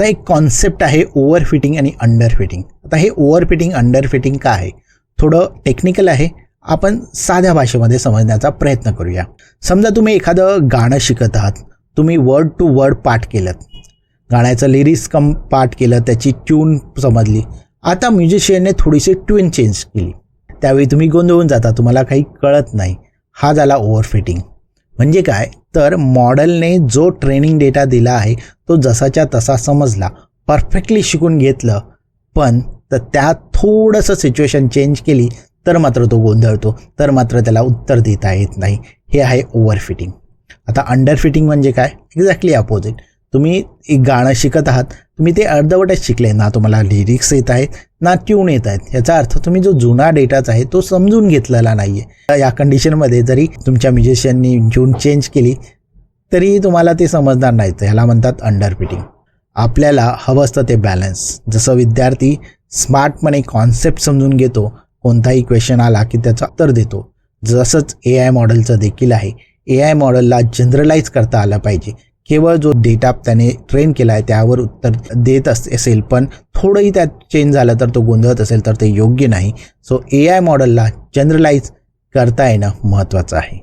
आता एक कॉन्सेप्ट आहे ओव्हरफिटिंग आणि अंडरफिटिंग आता हे ओव्हरफिटिंग अंडरफिटिंग का आहे? थोडं टेक्निकल आहे. आपण साध्या भाषेमध्ये समजण्याचा प्रयत्न करूया. समजा तुम्ही एखादं गाणं शिकत आहात. तुम्ही वर्ड टू वर्ड पाठ केलं गाण्याचं लिरिक्स कम पाठ केलं त्याची ट्यून समजली. आता म्युझिशियनने थोडीशी ट्यून चेंज केली. त्यावेळी तुम्ही गोंधळून जाता तुम्हाला काही कळत नाही. हा झाला ओव्हरफिटिंग म्हणजे काय? तर मॉडेलने जो ट्रेनिंग डेटा दिला आहे तो जसाच्या तसा समजला. परफेक्टली शिकून घेतलं. पण तर त्यात थोडंसं सिच्युएशन चेंज केली तर मात्र तो गोंधळतो. तर मात्र त्याला उत्तर देता येत नाही. हे आहे ओव्हरफिटिंग आता अंडरफिटिंग म्हणजे काय? एक्झॅक्टली अपोजिट तुम्ही एक गाणं शिकत आहात. तुम्ही ते अर्धवटच शिकले. ना तुम्हाला लिरिक्स येत आहेत ना ट्यून येत आहेत. याचा अर्थ तुम्ही जो जुना डेटाच आहे तो समजून घेतलेला नाही आहे या कंडिशनमध्ये जरी तुमच्या म्युझिशियननी ट्यून चेंज केली तरीही तुम्हाला ते समजणार नाहीत. ह्याला म्हणतात अंडर फिटिंग आपल्याला हवं असतं ते बॅलन्स जसं विद्यार्थी स्मार्टपणे कॉन्सेप्ट समजून घेतो कोणताही क्वेश्चन आला की त्याचं उत्तर देतो. जसंच ए आय मॉडेलचं देखील आहे. ए आय मॉडेलला जनरलाइज करता आलं पाहिजे. केवळ जो डेटा त्याने ट्रेन केला आहे त्यावर उत्तर देत असेल पण थोडंही त्यात चेंज झालं तर तो गोंधळत असेल तर ते योग्य नाही. सो ए आय मॉडेलला जनरलाइज करता येणं महत्त्वाचं आहे.